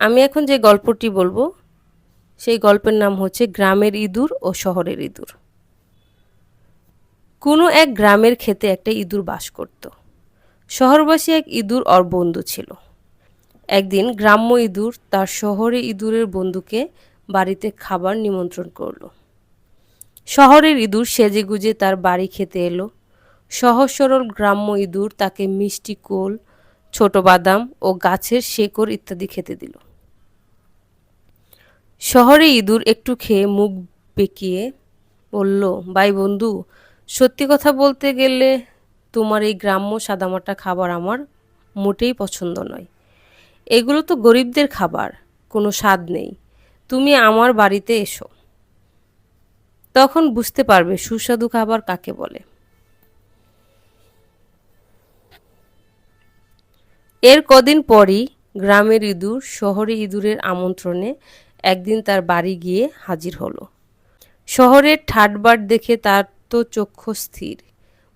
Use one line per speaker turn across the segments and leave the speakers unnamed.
আমি এখন যে গল্পটি বলব, সেই গল্পের নাম হচ্ছে গ্রামের ইঁদুর ও শহরের ইঁদুর। কোনো এক গ্রামের খেতে একটা ইঁদুর বাস করত। শহরবাসী এক ইঁদুর ওর বন্ধু ছিল। একদিন গ্রাম্য ইঁদুর তার শহরে ইঁদুরের বন্ধুকে বাড়িতে খাবার নিমন্ত্রণ করল। শহরের ইঁদুর সেজেগুজে তার বাড়ি খেতে এলো। সহজ সরল গ্রাম্য ইঁদুর তাকে মিষ্টি কোল, ছোট বাদাম ও গাছের শেকড় ইত্যাদি খেতে দিল। শহরে ইঁদুর একটু খেয়ে মুখ বেঁকিয়ে বলল, ভাই বন্ধু, সত্যি কথা বলতে গেলে তোমার এই গ্রাম্য সাদামাটা খাবার আমার মোটেই পছন্দ নয়। এগুলো তো গরিবদের খাবার, কোনো স্বাদ নেই। তুমি আমার বাড়িতে এসো। তখন বুঝতে পারবে সুস্বাদু খাবার কাকে বলে। এর কদিন পরই গ্রামের ইঁদুর শহরে ইঁদুরের আমন্ত্রণে একদিন তার বাড়ি গিয়ে হাজির হলো। শহরের ঠাটবাট দেখে তার তো চক্ষু স্থির।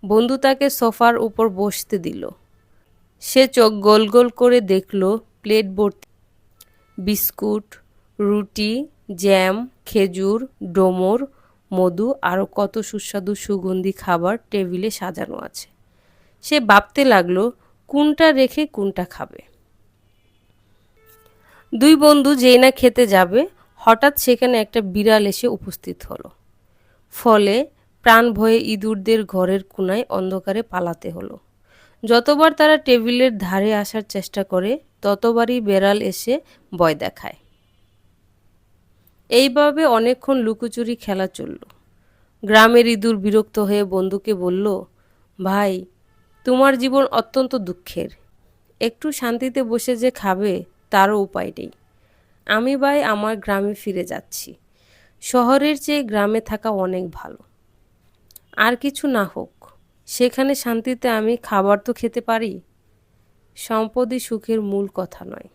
বন্ধু তাকে সোফার উপর বসতে দিল। সে চোখ গোল গোল করে দেখল প্লেট ভর্তি। বিস্কুট, রুটি, জ্যাম, খেজুর, ডোমর, মধু, আরও কত সুস্বাদু সুগন্ধি খাবার টেবিলে সাজানো আছে। সে ভাবতে লাগল, কোনটা রেখে কোনটা খাবে। দুই বন্ধু যেই না খেতে যাবে, হঠাৎ সেখানে একটা বিড়াল এসে উপস্থিত হলো। ফলে প্রাণ ভয়ে ইঁদুরদের ঘরের কোনায় অন্ধকারে পালাতে হলো। যতবার তারা টেবিলের ধারে আসার চেষ্টা করে, ততবারই বেড়াল এসে ভয় দেখায়। এইভাবে অনেকক্ষণ লুকোচুরি খেলা চলল। গ্রামের ইঁদুর বিরক্ত হয়ে বন্ধুকে বলল, ভাই, তোমার জীবন অত্যন্ত দুঃখের। একটু শান্তিতে বসে যে খাবে তারও উপায় নেই। আমি ভাই আমার গ্রামে ফিরে যাচ্ছি। শহরের চেয়ে গ্রামে থাকা অনেক ভালো। আর কিছু না হোক, সেখানে শান্তিতে আমি খাবার তো খেতে পারি? সম্পদই সুখের মূল কথা নয়।